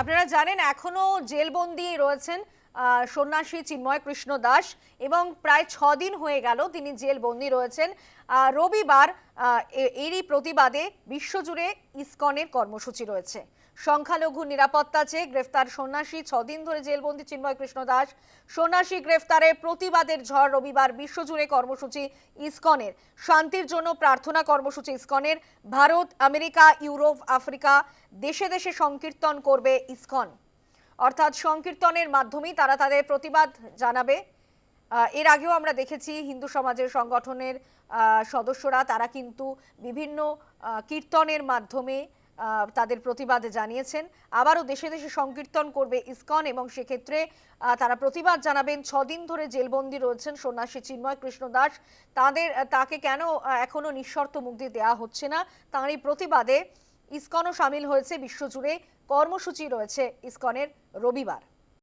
আপনারা জানেন এখনও জেলবন্দি রয়েছেন সন্ন্যাসী চিন্ময় কৃষ্ণ দাস এবং প্রায় ছ দিন হয়ে গেল তিনি জেলবন্দি রয়েছেন। আহ, রবিবার এরই প্রতিবাদে বিশ্বজুড়ে ইসকনের কর্মসূচি রয়েছে। সংখ্যালঘু নিরাপত্তা চেয়ে গ্রেফতার সন্ন্যাসী ছদিন ধরে জেলবন্দি চিন্ময় কৃষ্ণ দাস। সন্ন্যাসী গ্রেফতারে প্রতিবাদের ঝড় রবিবার বিশ্বজুড়ে কর্মসূচি ইসকনের। শান্তির জন্য প্রার্থনা কর্মসূচি ইসকনের। ভারত আমেরিকা ইউরোপ আফ্রিকা দেশে দেশে সংকীর্তন করবে ইসকন। অর্থাৎ সংকীর্তনের মাধ্যমেই তারা তাদের প্রতিবাদ জানাবে। এর আগেও আমরা দেখেছি হিন্দু সমাজের সংগঠনের সদস্যরা তারা কিন্তু বিভিন্ন কীর্তনের মাধ্যমে তাদের প্রতিবাদ জানিয়েছেন। আবারও দেশে দেশে সংকীর্তন করবে ইসকন এবং সেক্ষেত্রে তারা প্রতিবাদ জানাবেন। ছদিন ধরে জেলবন্দি রয়েছেন সন্ন্যাসী চিন্ময় কৃষ্ণ দাস। তাদের তাকে কেন আহ, এখনও নিঃশর্ত মুক্তি দেওয়া হচ্ছে না তাঁরই প্রতিবাদে ইসকনও সামিল হয়েছে বিশ্বজুড়ে কর্মসূচি রয়েছে ইসকনের রবিবার।